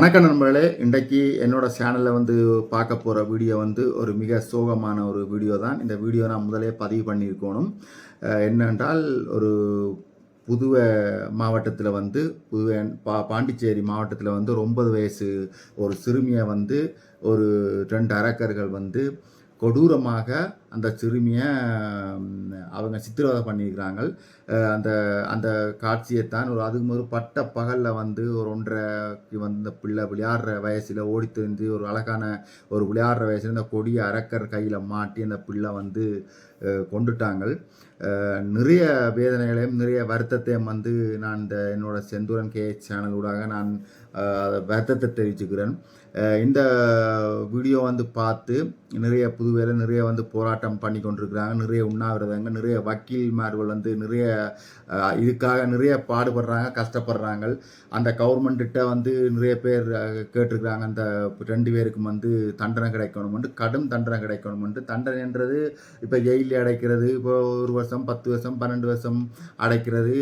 வணக்கம் நண்பர்களே. இன்றைக்கு என்னோடய சேனலில் வந்து பார்க்க போகிற வீடியோ வந்து ஒரு மிக சோகமான ஒரு வீடியோ தான். இந்த வீடியோ நான் முதலே பதிவு பண்ணியிருக்கணும். என்னென்றால் ஒரு புதுவை மாவட்டத்தில் வந்து புதுவை பா பாண்டிச்சேரி மாவட்டத்தில் வந்து ஒரு ஒன்பது வயசு ஒரு சிறுமியை வந்து ஒரு ரெண்டு அரக்கர்கள் வந்து கொடூரமாக அந்த சிறுமியை அவங்க சித்திரவதை பண்ணியிருக்கிறாங்க அந்த அந்த காட்சியைத்தான் ஒரு அதுக்கு ஒரு பட்ட பகலில் வந்து ஒரு ஒன்றரைக்கு வந்த பிள்ளை விளையாடுற வயசில் ஓடி ஒரு அழகான ஒரு விளையாடுற வயசில் இந்த கொடியை அரக்கர் கையில் மாட்டி அந்த பிள்ளை வந்து கொண்டுட்டாங்க நிறைய வேதனைகளையும் நிறைய வருத்தத்தையும் வந்து நான் இந்த என்னோட செந்தூரன் கே சேனல் ஊடாக நான் வருத்தத்தை தெரிவிச்சுக்கிறேன். இந்த வீடியோ வந்து பார்த்து நிறைய புதுவையில் நிறைய வந்து போராட்டம் பண்ணி கொண்டிருக்கிறாங்க. நிறைய உண்ணாவிரதங்க நிறைய வக்கீல்மார்கள் வந்து நிறைய இதுக்காக நிறைய பாடுபடுறாங்க கஷ்டப்படுறாங்க. அந்த கவர்மெண்ட்டிட்ட வந்து நிறைய பேர் கேட்டிருக்கிறாங்க. அந்த ரெண்டு பேருக்கும் வந்து தண்டனை கிடைக்கணும்னு கடும் தண்டனை கிடைக்கணும்னு தண்டனைன்றது இப்போ ஜெயிலில் அடைக்கிறது இப்போ ஒரு வருஷம் பத்து வருஷம் பன்னெண்டு வருஷம் அடைக்கிறது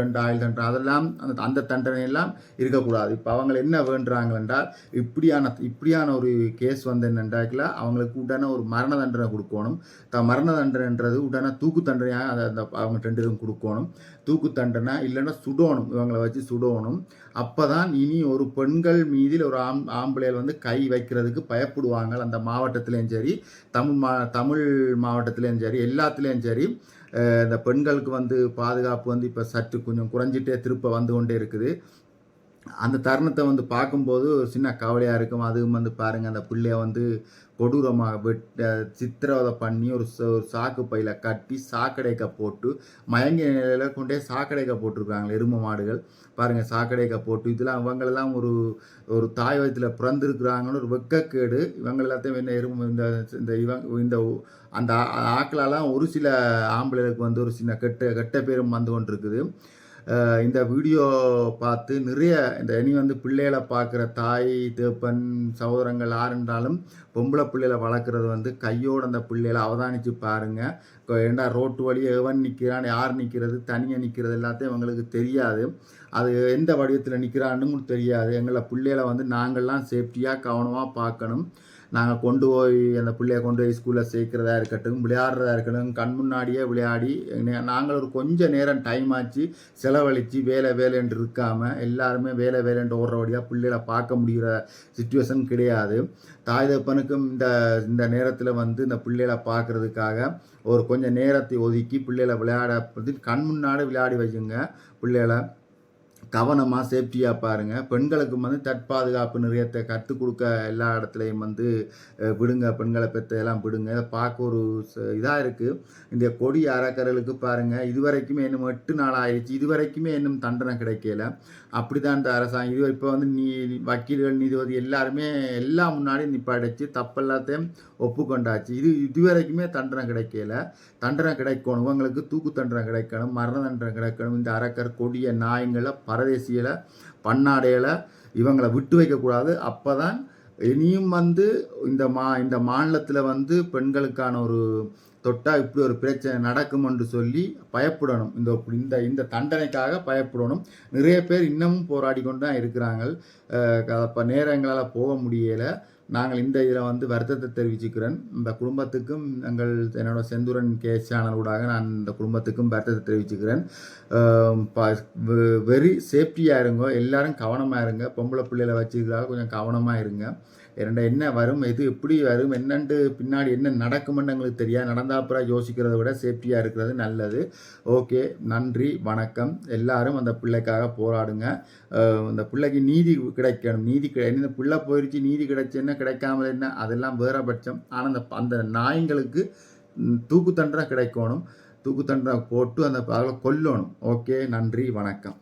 ரெண்டு ஆயுள் தண்டனை. அதெல்லாம் அந்த அந்த தண்டனை எல்லாம் இருக்கக்கூடாது. இப்போ அவங்க என்ன வேண்டுறாங்க என்றால் இப்படியான இப்படியான ஒரு கேஸ் வந்து என்னென்றாக்கில் அவங்களுக்கு உடனே ஒரு மரண தண்டனை கொடுக்கணும். த மரண தண்டனைன்றது உடனே தூக்கு தண்டனையாக அதை அந்த அவங்க ரெண்டு பேரும் கொடுக்கணும். தூக்கு தண்டனை இல்லைன்னா சுடணும். இவங்களை வச்சு சுடணும். அப்போ தான் இனி ஒரு பெண்கள் மீதில் ஒரு ஆம் ஆம்பளையில் வந்து கை வைக்கிறதுக்கு பயப்படுவாங்க. அந்த மாவட்டத்திலையும் சரி தமிழ் மா தமிழ் மாவட்டத்திலையும் சரி எல்லாத்துலேயும் சரி இந்த பெண்களுக்கு வந்து பாதுகாப்பு வந்து இப்போ சற்று கொஞ்சம் குறைஞ்சிட்டே திருப்ப வந்து கொண்டே இருக்குது. அந்த தருணத்தை வந்து பார்க்கும்போது ஒரு சின்ன கவலையாக இருக்கும். அதுவும் வந்து பாருங்கள் அந்த பிள்ளைய வந்து கொடூரமாக வெட்ட சித்திரவதை பண்ணி ஒரு ச- ஒரு சாக்கு பையில் கட்டி சாக்கடைக்க போட்டு மயங்கிய நிலையில் கொண்டே சாக்கடைக்க போட்டிருக்காங்களே எருமை மாடுகள். பாருங்கள் சாக்கடைக்க போட்டு இதெல்லாம் இவங்களெல்லாம் ஒரு ஒரு தாய் வயத்தில் பிறந்திருக்கிறாங்கன்னு ஒரு வெக்கக்கேடு. இவங்க எல்லாத்தையும் என்ன எருமை இந்த இந்த இவங்க இந்த அந்த ஆ- ஒரு சில ஆம்பளைகளுக்கு வந்து ஒரு சின்ன கெட்ட கெட்ட பேரும் வந்து கொண்டிருக்குது. இந்த வீடியோ பார்த்து நிறைய இந்த இனி வந்து பிள்ளைகளை பார்க்குற தாய் தேப்பன் சகோதரங்கள் யாருன்றாலும் பொம்பளை பிள்ளைகளை வளர்க்குறது வந்து கையோட அந்த பிள்ளைகளை அவதானித்து பாருங்கள் ஏண்டா ரோட்டு வழியே எவன் நிற்கிறான் யார் நிற்கிறது தனியாக நிற்கிறது எல்லாத்தையும் அவங்களுக்கு தெரியாது. அது எந்த வடிவத்தில் நிற்கிறான்னு தெரியாது. எங்களை பிள்ளைகளை வந்து நாங்கள்லாம் சேஃப்டியாக கவனமாக பார்க்கணும். நாங்கள் கொண்டு போய் அந்த பிள்ளைய கொண்டு போய் ஸ்கூலில் சேர்க்குறதா இருக்கட்டும் விளையாடுறதா இருக்கட்டும் கண் முன்னாடியே விளையாடி நாங்கள் ஒரு கொஞ்சம் நேரம் டைம் ஆச்சு செலவழித்து வேலை வேலைன்ட்டு இருக்காமல் எல்லாருமே வேலை வேலைன்ட்டு ஓடுறபடியாக பிள்ளைகளை பார்க்க முடிகிற சுச்சுவேஷன் கிடையாது. தாய் தப்பனுக்கும் இந்த இந்த நேரத்தில் வந்து இந்த பிள்ளைகளை பார்க்குறதுக்காக ஒரு கொஞ்சம் நேரத்தை ஒதுக்கி பிள்ளைகளை விளையாட கண் முன்னாடி விளையாடி வச்சுங்க பிள்ளைகளை. கவனமாக சேஃப்டியாக பாருங்கள் பெண்களுக்கும் வந்து தற்பாதுகாப்பு நிறையத்தை கற்றுக் கொடுக்க எல்லா இடத்துலையும் வந்து விடுங்க. பெண்களை பெற்ற எல்லாம் விடுங்க. இதை பார்க்க ஒரு இதாக இருக்குது இந்த கொடி அறக்கறலுக்கு பாருங்கள் இதுவரைக்குமே இன்னும் எட்டு நாள் ஆயிடுச்சு இதுவரைக்குமே இன்னும் தண்டனை கிடைக்கல. அப்படி தான் இந்த அரசாங்கம். இது இப்போ வந்து நீ வக்கீல்கள் நீதிபதி எல்லாருமே எல்லாம் முன்னாடி நிப்பாடிச்சு தப்பெல்லாத்தையும் ஒப்புக்கொண்டாச்சு. இது இதுவரைக்குமே தண்டனை கிடைக்கல. தண்டனை கிடைக்கணும். இவங்களுக்கு தூக்கு தண்டனை கிடைக்கணும். மரண தண்டனை கிடைக்கணும். இந்த அரக்கர் கொடிய நாயங்களை பரதேசிகளை பன்னாடைகளை இவங்களை விட்டு வைக்கக்கூடாது அப்போ தான் இனியும் வந்து இந்த மா இந்த மாநிலத்தில் வந்து பெண்களுக்கான ஒரு தொட்டால் இப்படி ஒரு பிரச்சனை நடக்கும் என்று சொல்லி பயப்படணும். இந்த இந்த இந்த தண்டனைக்காக பயப்படணும். நிறைய பேர் இன்னமும் போராடி கொண்டு தான் இருக்கிறாங்க. அப்போ நேரங்களால் போக முடியலை. நாங்கள் இந்த இதில் வந்து வருத்தத்தை தெரிவிச்சுக்கிறேன். இந்த குடும்பத்துக்கும் எங்கள் என்னோட செந்துரன் கே சேனல் ஊடாக நான் இந்த குடும்பத்துக்கும் வருத்தத்தை தெரிவிச்சுக்கிறேன். வெரி சேஃப்டியாக இருங்க. எல்லாரும் கவனமாக இருங்க. பொம்பளை பிள்ளைகளை வச்சுக்கிறாங்க கொஞ்சம் கவனமாக இருங்க. இரண்ட என்ன வரும் எது எப்படி வரும் என்னன்ட்டு பின்னாடி என்ன நடக்குமென்னு எங்களுக்கு தெரியாது. நடந்தாப்புற யோசிக்கிறத விட சேஃப்டியாக இருக்கிறது நல்லது. ஓகே நன்றி வணக்கம். எல்லாரும் அந்த பிள்ளைக்காக போராடுங்க. அந்த பிள்ளைக்கு நீதி கிடைக்கணும். நீதி கிடை இந்த பிள்ளை போயிடுச்சு நீதி கிடைச்சுன்னா கிடைக்காம என்ன அதெல்லாம் வேற பட்சம். ஆனால் அந்த அந்த நாய்ங்களுக்கு தூக்குத்தண்டராக தூக்கு கிடைக்கணும். தூக்கு போட்டு அந்த அதில் கொல்லணும். ஓகே நன்றி வணக்கம்.